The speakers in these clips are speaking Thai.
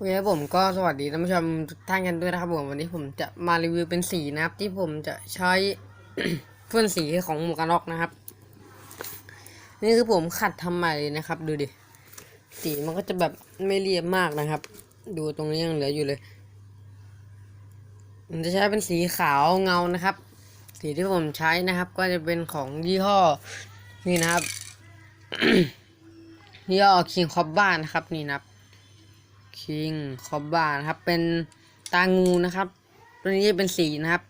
โอเคครับผมก็สวัสดีท่านผู้ชมทุกท่านกันด้วยนะครับผมวันนี้ผมจะมารีวิวเป็นสีนะครับ ที่ผมจะใช้พ่นสีของหมวกกันน็อกนะครับ นี่คือผมขัดทำใหม่เลยนะครับ ดูดิสีมันก็จะแบบไม่เรียบมากนะครับ ดูตรงนี้ยังเหลืออยู่เลยผมจะใช้เป็นสีขาวเงานะครับ สีที่ผมใช้นะครับ ก็จะเป็นของยี่ห้อนี่นะครับยี่ห้อคิงคอบบ้านะครับนี่นะครับ คิงคอบบ้านะครับ เป็นตางูนะครับ ตัวนี้จะเป็นสีนะครับ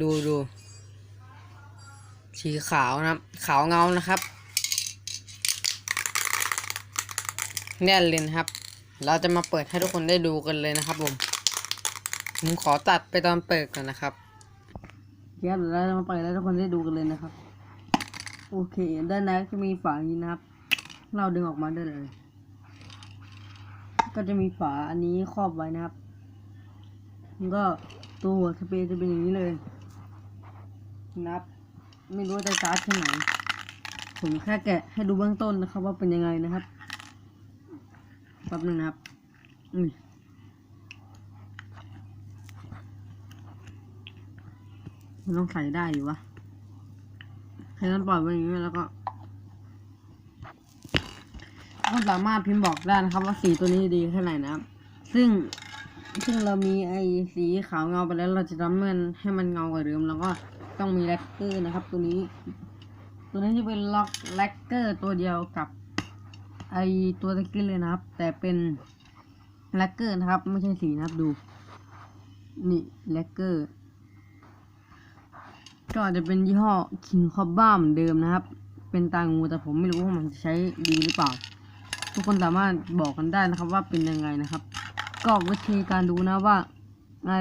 ดูดูสีขาวนะครับ ขาวเงานะครับแน่นเลยนะครับ เราจะมาเปิดให้ทุกคนได้ดูกันเลยนะครับผมผมขอตัดไปตอนเปิดก่อนนะครับเดี๋ยวเราจะมาเปิดให้ทุกคนได้ดูกันเลยนะครับ โอเค ด้านในจะมีฝาอย่างนี้นะครับ เราดึงออกมาได้เลย ก็จะมีฝาอันนี้ครอบไว้นะครับแล้วก็ตัวหัวสเปรย์จะเป็นอย่างนี้เลยนะครับ ไม่รู้จะชาร์จแค่ไหน ผมแค่แกะให้ดูเบื้องต้นนะครับ ว่าเป็นยังไงนะครับแป๊บนึงนะครับ อืมมันต้องใส่ได้อยู่วะใครต้องปล่อยไว้อย่างนี้แล้วก็ ก็สามารถพิมพ์บอกได้นะครับ ว่าสีตัวนี้ดีแค่ไหนนะครับ ซึ่งซึ่งเรามีไอ้สีขาวเงาไปแล้วเราจะทำมันให้มันเงากว่าเดิม แล้วก็ต้องมีแล็กเกอร์นะครับ ตัวนี้ ตัวนี้จะเป็นล็อกแล็กเกอร์ตัวเดียวกับ ไอตัวตะกี้เลยนะครับ แต่เป็นแล็กเกอร์นะครับ ไม่ใช่สีนะครับดูนี่แล็กเกอร์ก็จะเป็นยี่ห้อคิงคอบบ้าเหมือนเดิมนะครับ เป็นตางูแต่ผมไม่รู้ว่ามันจะใช้ดีหรือเปล่า ทุกคนสามารถบอกกันได้นะครับว่าเป็นยังไงนะครับ ก็วิธีการดูนะว่าไอ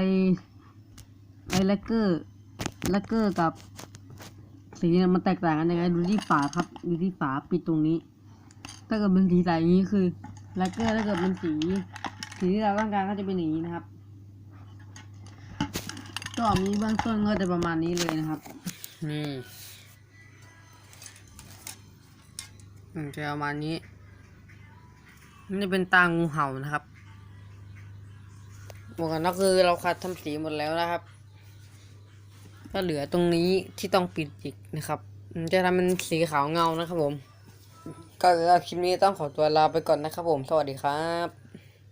ไอแลกเกอร์แลกเกอร์กับสีเนี่ยมันแตกต่างกันยังไงดูที่ฝาครับดูที่ฝาปิดตรงนี้ ถ้าเกิดเป็นสีใสอย่างนี้คือแลกเกอร์ถ้าเกิดเป็นสีสีที่เราต้องการก็จะเป็นอย่างนี้นะครับก็มีเบื้องต้นก็จะประมาณนี้เลยนะครับนี่จะประมาณนี้ นี่เป็นตางูเห่านะครับหมวกกันน็อกคือเราคัดทำสีหมดแล้วนะครับ ก็เหลือตรงนี้ที่ต้องปิดอีกนะครับ จะทำเป็นสีขาวเงานะครับผม ก็สำหรับคลิปนี้ต้องขอตัวลาไปก่อนนะครับผม สวัสดีครับ